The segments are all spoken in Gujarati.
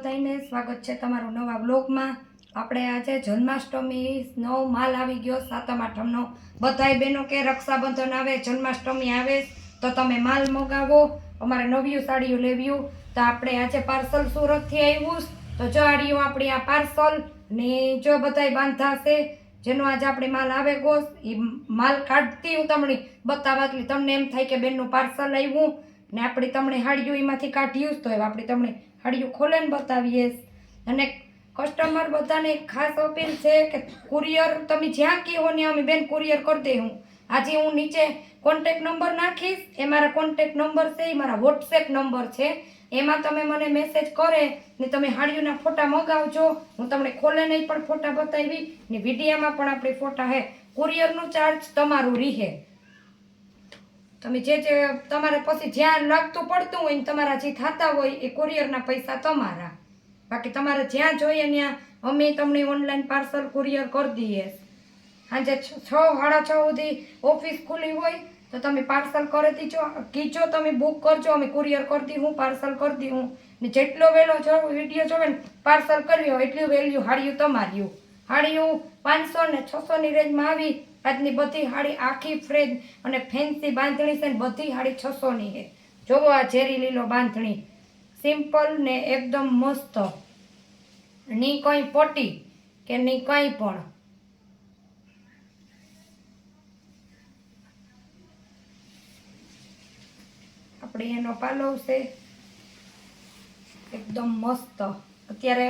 બધાને સ્વાગત છે તમારું નવા બ્લોગમાં આપણે આજે જન્માષ્ટમી, નવ માલ આવી ગયો, સાતમ, આઠમનો. બધાય બહેનો કે રક્ષાબંધન આવે, જન્માષ્ટમી આવે, તો તમે માલ મગાવો, અમારે નવ્યું સાડીયું લેવ્યું તો આપણે આજે પાર્સલ સુરતથી આવ્યું તો આડ્યું આપણી આ પાર્સલ, ને જો બધાય બાંધાશે જેનો આજે આપણે માલ આવે ગોસ એ માલ કાઢતી હું તમને બતાવવા એટલે તમને એમ થાય કે બેનનું પાર્સલ આવ્યું ને આપણે તમને હાડ્યું એમાંથી કાઢ્યું તો હવે આપણે તમને હાડિયું ખોલેને બતાવીએ. અને કસ્ટમર બધાને ખાસ અપીલ છે કે કુરિયર તમે જ્યાં કહો ને અમે બેન કુરિયર કરી દે હું. આજે હું નીચે કોન્ટેક નંબર નાખીશ. એ મારા કોન્ટેક નંબર છે, એ મારા વોટ્સએપ નંબર છે. એમાં તમે મને મેસેજ કરે ને તમે હાડીઓના ફોટા મગાવજો. હું તમને ખોલે નહીં પણ ફોટા બતાવી ને વિડીયામાં પણ આપણે ફોટા હે. કુરિયરનું ચાર્જ તમારું રીહે. તમે જે જે તમારે પછી જ્યાં લાગતું પડતું હોય ને તમારા જે થતા હોય એ કુરિયરના પૈસા તમારા. બાકી તમારે જ્યાં જોઈએ ત્યાં અમે તમને ઓનલાઈન પાર્સલ કુરિયર કરી દઈએ. સાંજે છ સાડા છ સુધી ઓફિસ ખુલ્લી હોય તો તમે પાર્સલ કરી દીજો. કીજો તમે બુક કરજો, અમે કુરિયર કરી હું પાર્સલ કરી દઉં ને જેટલો વહેલો જો વીડિયો જોવે ને પાર્સલ કર્યો, એટલું વહેલું હાડિયું તમાર્યું હાડિયું પાંચસો ને છસોની રેન્જમાં આવી આજની બધી હાડી આખી ફ્રેજ અને ફેન્સી બાંધણી છે ને બધી હાડી છસોની છે. જોવો આ ઝેરી લીલો બાંધણી. સિમ્પલ ને એકદમ મસ્ત. ની કંઈ પોટી કે ની કંઈ પણ. આપણે એનો પાલવ છે. એકદમ મસ્ત. અત્યારે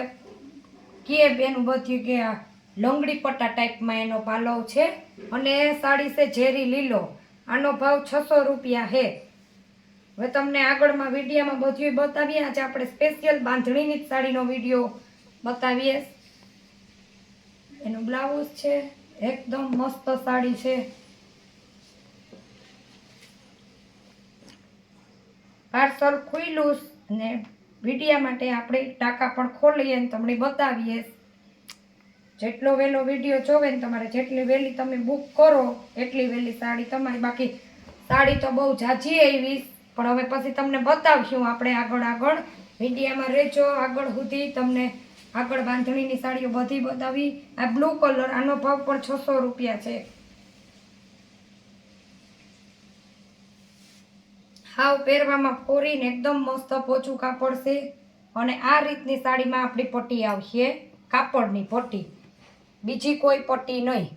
કે બેનું બધું આ લંગડી પટ્ટા ટાઈપમાં એનો પાલવ છે અને સાડી છે ઝેરી લીલો. આનો ભાવ છસો રૂપિયા છે હવે તમને આગળમાં વિડીયામાં બધું બતાવીએ. આજે આપણે સ્પેશિયલ બાંધણીની જ સાડીનો વીડિયો બતાવીએ. એનું બ્લાઉઝ છે, એકદમ મસ્ત સાડી છે. પાર્સલ ખુલ્લું ને વિડીયા માટે આપણે ટાંકા પણ ખોલીએ ને તમને બતાવીએ. જેટલો વહેલો વીડિયો જોવે ને તમારે જેટલી વહેલી તમે બુક કરો, એટલી વહેલી સાડી તમારી. બાકી સાડી તો બહુ ઝાઝી આવી, પણ હવે પછી તમને બતાવશું આપણે આગળ આગળ. મીડિયામાં રહેજો, આગળ સુધી તમને આગળ બાંધણીની સાડીઓ બધી બતાવી. આ બ્લુ કલર આનો ભાવ પણ છસો રૂપિયા છે. હાવ પહેરવામાં ફોરીને એકદમ મસ્ત પોચું કાપડ છે. અને આ રીતની સાડીમાં આપણી પટ્ટી આવશે, કાપડની પટ્ટી. બીજી કોઈ પટ્ટી નહીં.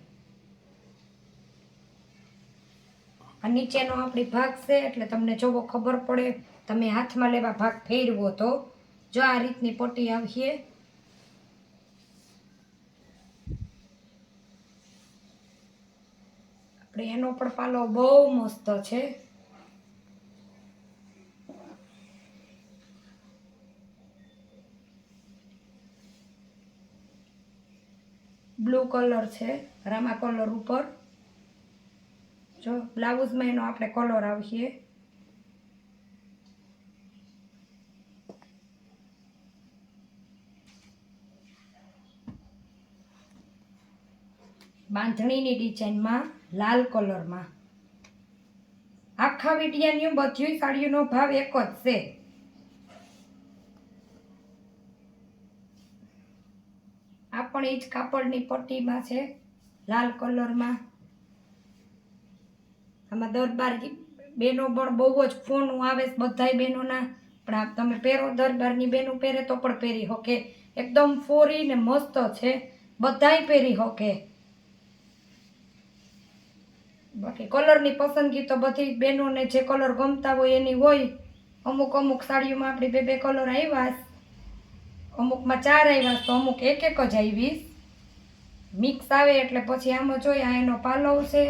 આ નીચેનો આપણી ભાગ છે, એટલે તમને જોવો ખબર પડે, તમે હાથમાં લેવા ભાગ ફેરવો તો. જો આ રીતની પટ્ટી આવીએ. આપણે એનો પણ પાલો બહુ મસ્ત છે. બ્લુ કલર છે, રામા કલર ઉપર. જો, બ્લાઉઝમાં એનો આપણે કલર આવશે. બાંધણીની ડિઝાઇનમાં લાલ કલરમાં. આખા વિડિયાની બધી સાડીઓનો ભાવ એક જ છે. આ પણ એ જ કાપડની પટ્ટીમાં છે, લાલ કલરમાં. આમાં દરબાર બેનો પણ બહુ જ ફોન આવે છે બધાય બહેનોના પણ આ તમે પહેરો દરબારની બેનો પહેરે તો પણ પહેરી શકે એકદમ ફોરી ને મસ્ત છે, બધાય પહેરી શકે બાકી કલરની પસંદગી તો બધી બહેનોને જે કલર ગમતા હોય એની હોય. અમુક અમુક સાડીઓમાં આપણી બે બે કલર આવ્યા. અમુકમાં ચાર આવ્યા તો અમુક એક એક જ આવીશ મિક્સ આવે એટલે પછી આમાં જોઈએ આ એનો પાલવ છે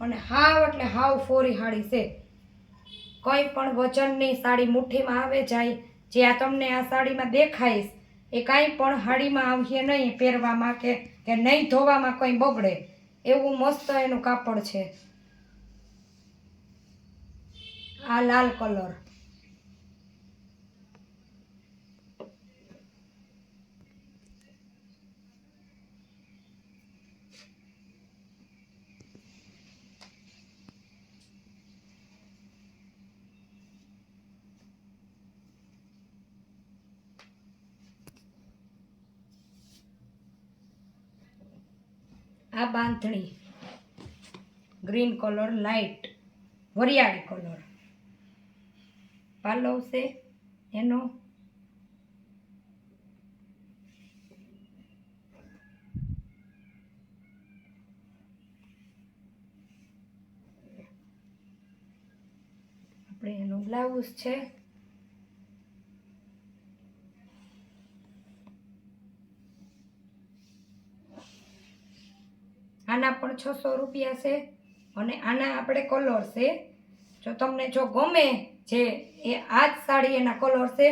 અને હાવ એટલે હાવ ફોરી હાડી છે. કંઈ પણ વજનની સાડી મુઠ્ઠીમાં આવે જાય. જે આ તમને આ સાડીમાં દેખાઈશ, એ કાંઈ પણ હાડીમાં આવીએ નહીં, પહેરવામાં કે કે નહીં ધોવામાં કંઈ બગડે. એવું મસ્ત એનું કાપડ છે. આ લાલ કલર. આ બાંધણી. ગ્રીન કલર લાઇટ વરિયાળી કલર પાલવ છે એનો. આપણે એનું બ્લાઉઝ છે. આના પણ છસો રૂપિયા છે અને આના આપણે કલર છે. જો તમને જો ગમે જે, એ આ જ સાડી એના કલર છે,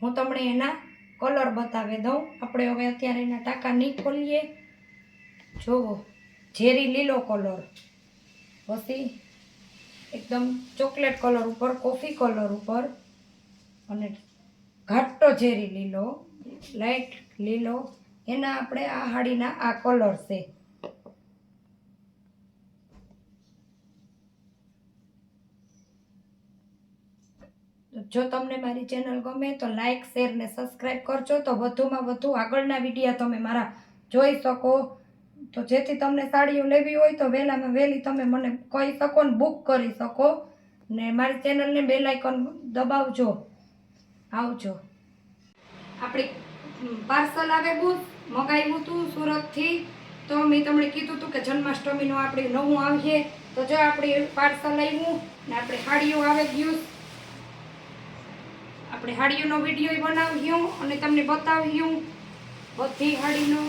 હું તમને એના કલર બતાવી દઉં. આપણે હવે અત્યારે એના ટાંકા નહીં ખોલીએ જુઓ ઝેરી લીલો કલર. પછી એકદમ ચોકલેટ કલર ઉપર, કોફી કલર ઉપર અને ઘાટો ઝેરી લીલો લાઇટ લીલો. એના આપણે આ હાડીના આ કલર છે. જો તમને મારી ચેનલ ગમે તો લાઇક શેર ને સબસ્ક્રાઈબ કરજો. તો વધુમાં વધુ આગળના વિડીયા તમે મારા જોઈ શકો. તો જેથી તમને સાડીઓ લેવી હોય તો વહેલામાં વહેલી તમે મને કહી શકો ને બુક કરી શકો. ને મારી ચેનલને બેલ આઇકોન દબાવજો. આવજો. આપણી પાર્સલ આવે બહુ મગાવ્યું હતું સુરતથી. તો મેં તમને કીધું હતું કે જન્માષ્ટમીનું આપણે નવું આવીએ. તો જો આપણે પાર્સલ આવ્યું ને આપણે સાડીઓ આવે ગયું. આપણે હાડીઓનો વીડિયો બનાવ્યો અને તમને બતાવ્યું. બધી હાડીનો.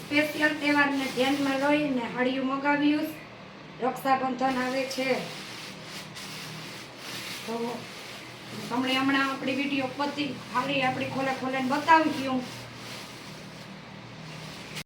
સ્પેશિયલ તહેવારને ધ્યાનમાં લઈને હાડીઓ મગાવ્યું રક્ષાબંધન આવે છે. તો તમને હમણાં આપણી વીડિયો પતી ખાલી આપણી ખોલાને બતાવી બતાવ્યું.